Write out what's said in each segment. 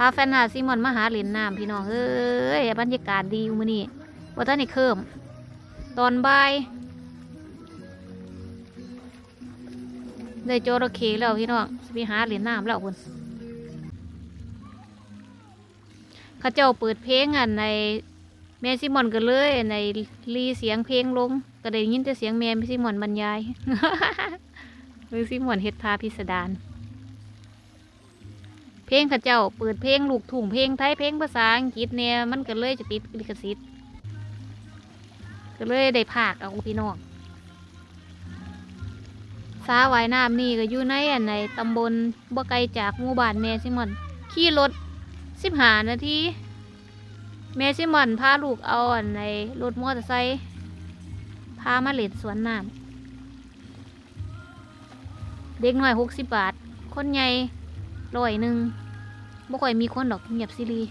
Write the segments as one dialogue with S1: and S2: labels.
S1: พาแฟนหาซิมอนมาหาเหรียญน้ำพี่น้องเอ้ยบรรยากาศดีอยู่มื้อนี้ว่าท่านนี่เคิมตอนบ่ายได้โจระเข้แล้วพี่น้องไปหาเหรียญน้ำแล้วคุณข้าเจ้าเปิดเพลงอันในแม่ซิมอนก็เลยในรีเสียงเพลงลงก็ได้ยินแต่เสียงแม่ซิมอนบรรยาย หรือซิมอนเฮ็ดพาพิสดาร เพลงข้าเจ้าเปิดเพลงลูกทุ่งเพลงไทยเพลงภาษาอังกฤษเนี่ยมันก็เลยจะติดลิขสิทธิ์ก็เลยได้ภาคเอาพี่น้องสาวายน้ำนี่ก็อยู่ในอันในตำบลบ่ไกลจากหมู่บ้านแม่ซิมอนขี่รถสิบหานาทีแม่ซิมอนพาลูกเอาอันในรถมอเตอร์ไซค์พามาเล่นสวนน้ำเด็กน้อยหกสิบบาท คนใหญ่ร้อยหนึ่ง บ่ค่อยมีคนดอกเงียบซิรี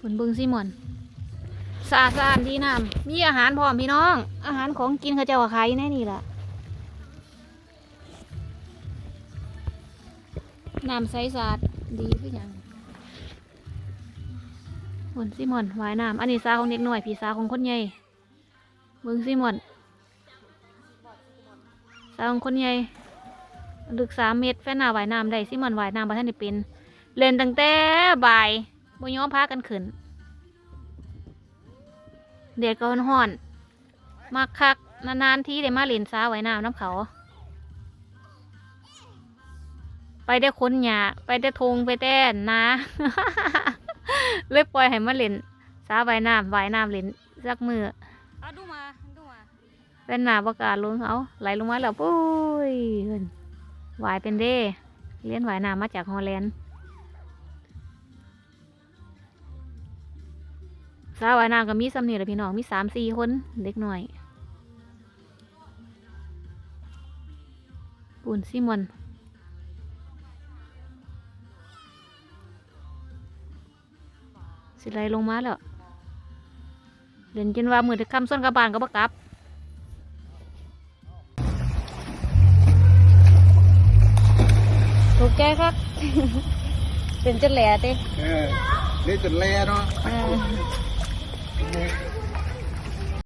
S1: ผลบิงซิมอนสะอาดสะอาดดีน้ำมีอาหารพร้อมพี่น้อง อาหารของกินเขาเจ้าก็ขายอยู่นี่แหละน้ำใสสะอาดดีคือหยังผลซิมอนวายน้ำอันนี้ซาของเด็กหน่อยพี่ซาของคนใหญ่บิงซิมอนสาวคนใหญ่ ลึกสามเมตรแฟนหน้าว่ายน้ำได้ซิมันว่ายน้ำบ่ทันได้เป็นเล่นตั้งแต่บ่ายบ่ยอมพากันขึ้นเด็กก็ห้อนๆมาคักนานๆที่ได้มาเล่นสาวว่ายน้ำน้ำเขา ไปได้คนหยาไปได้ทงไปแต่นาเลยปล่อยให้มาเล่นสาวว่ายน้ำว่ายน้ำเล่นสักมือ
S2: อะดูมาดูมา
S1: เป็นหนาประกาศลงเอาไหลลงมาแล้วปุ้ยเพิ่น หวายเป็นเด้เลี้ยนหวายน้ำมาจากฮอลแลนด์สาวหวายน้ำก็มีสำเนียงพี่น้องมีสามสี่คนเด็กหน่อยปุ่นซิมอนสิไลลงมาแล้วเล่นจนว่ามือจะคำส้นกระบาลก็บกลับ ถูกใจครับ เป็นจะแหล่เต้
S3: เออนี่จุดแลเนาะ
S1: เออ